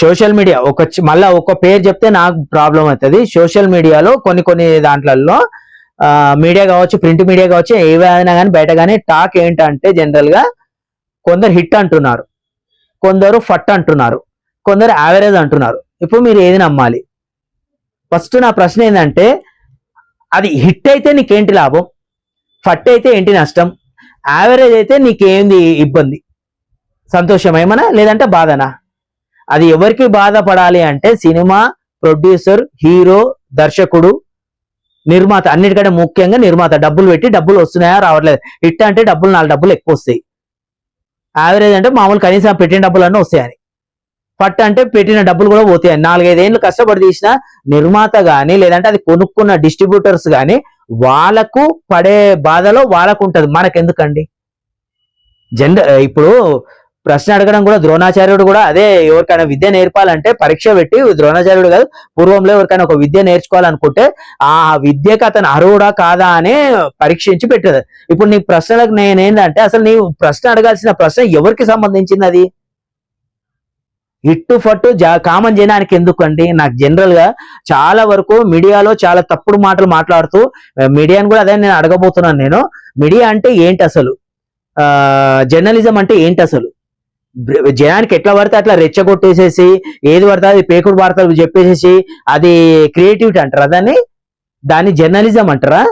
Social media ఒక మళ్ళీ మళ్ళా ఒక పేరు చెప్తే నాకు ప్రాబ్లం అవుతుంది. సోషల్ మీడియాలో కొన్ని కొన్ని దాంట్లలో మీడియా కావచ్చు ప్రింట్ మీడియా కావచ్చు ఏవైనా కానీ బయట కానీ టాక్ ఏంటంటే జనరల్గా కొందరు హిట్ అంటున్నారు. కొందరు ఫట్ అంటున్నారు. కొందరు యావరేజ్ అంటున్నారు. ఇప్పుడు మీరు ఏది నమ్మాలి? ఫస్ట్ నా ప్రశ్న ఏంటంటే అది హిట్ అయితే నీకేంటి లాభం? ఫట్ అయితే ఏంటి నష్టం? యావరేజ్ అయితే నీకేంది ఇబ్బంది? సంతోషం ఏమన్నా లేదంటే బాధనా? అది ఎవరికి బాధపడాలి అంటే సినిమా ప్రొడ్యూసర్ హీరో దర్శకుడు నిర్మాత అన్నిటికంటే ముఖ్యంగా నిర్మాత. డబ్బులు పెట్టి డబ్బులు వస్తున్నాయా రావట్లేదు. హిట్ అంటే డబ్బులు నాలుగు డబ్బులు ఎక్కువ వస్తాయి. యావరేజ్ అంటే మామూలు కనీసం పెట్టిన డబ్బులు అన్నీ వస్తాయని పట్టు అంటే పెట్టిన డబ్బులు కూడా పోతాయి నాలుగైదేళ్ళు కష్టపడి తీసిన నిర్మాత కానీ లేదంటే అది కొనుక్కున్న డిస్ట్రిబ్యూటర్స్ కానీ వాళ్ళకు పడే బాధలో వాళ్ళకు ఉంటుంది. మనకెందుకండి? జనరల్ ఇప్పుడు ప్రశ్న అడగడం కూడా ద్రోణాచార్యుడు కూడా అదే ఎవరికైనా విద్య నేర్పాలంటే పరీక్ష పెట్టి ద్రోణాచార్యుడు కాదు పూర్వంలో ఎవరికైనా ఒక విద్య నేర్చుకోవాలనుకుంటే ఆ విద్యకు అతను అర్హుడా కాదా అని పరీక్షించి పెట్టేది. ఇప్పుడు నీ ప్రశ్నలకు నేనేంటంటే అసలు నీ ప్రశ్న అడగాల్సిన ప్రశ్న ఎవరికి సంబంధించింది అది? ఇట్టు ఫట్టు జా కామన్ జనానికి ఎందుకండి? నాకు జనరల్గా చాలా వరకు మీడియాలో చాలా తప్పుడు మాటలు మాట్లాడుతూ మీడియాని కూడా అదే నేను అడగబోతున్నాను నేను. మీడియా అంటే ఏంటి అసలు? జర్నలిజం అంటే ఏంటి అసలు? జనానికి ఎట్లా పడితే అట్లా రెచ్చగొట్టేసేసి ఏది పడితే అది పేకుడు వార్తలు చెప్పేసేసి అది క్రియేటివిటీ అంటారా దాన్ని? దాన్ని జర్నలిజం అంటారా?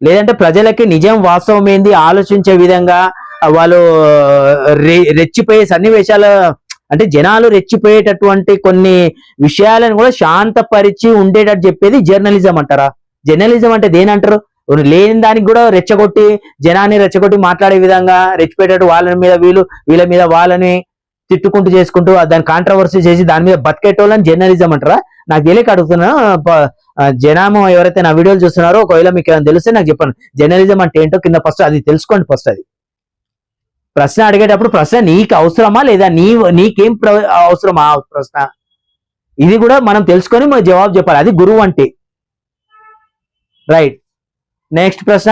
లేదంటే ప్రజలకి నిజం వాస్తవం ఏంది? ఆలోచించే విధంగా వాళ్ళు రె- రెచ్చిపోయే సన్నివేశాలు అంటే జనాలు రెచ్చిపోయేటటువంటి కొన్ని విషయాలను కూడా శాంతపరిచి ఉండేటట్టు చెప్పేది జర్నలిజం అంటారా? జర్నలిజం అంటే దేని అంటారు? లేని దానికి కూడా రెచ్చగొట్టి జనాన్ని రెచ్చగొట్టి మాట్లాడే విధంగా రెచ్చిపోయేటట్టు వాళ్ళ మీద వీళ్ళు వీళ్ళ మీద వాళ్ళని తిట్టుకుంటూ చేసుకుంటూ దాని కాంట్రవర్సీ చేసి దాని మీద బతికేటోళ్ళని జర్నలిజం అంటారా? నాకు తెలియక అడుగుతున్నా జనామం ఎవరైతే నా వీడియోలు చూస్తున్నారో ఒకవేళ మీకు ఏమైనా తెలిస్తే నాకు చెప్పండి. జర్నలిజం అంటే ఏంటో కింద ఫస్ట్ అది తెలుసుకోండి ఫస్ట్ అది. ప్రశ్న అడిగేటప్పుడు ప్రశ్న నీకు అవసరమా లేదా నీ నీకేం ప్ర- అవసరమా ప్రశ్న? ఇది కూడా మనం తెలుసుకొని జవాబు చెప్పాలి. అది గురువు అంటే. రైట్ నెక్స్ట్ ప్రశ్న.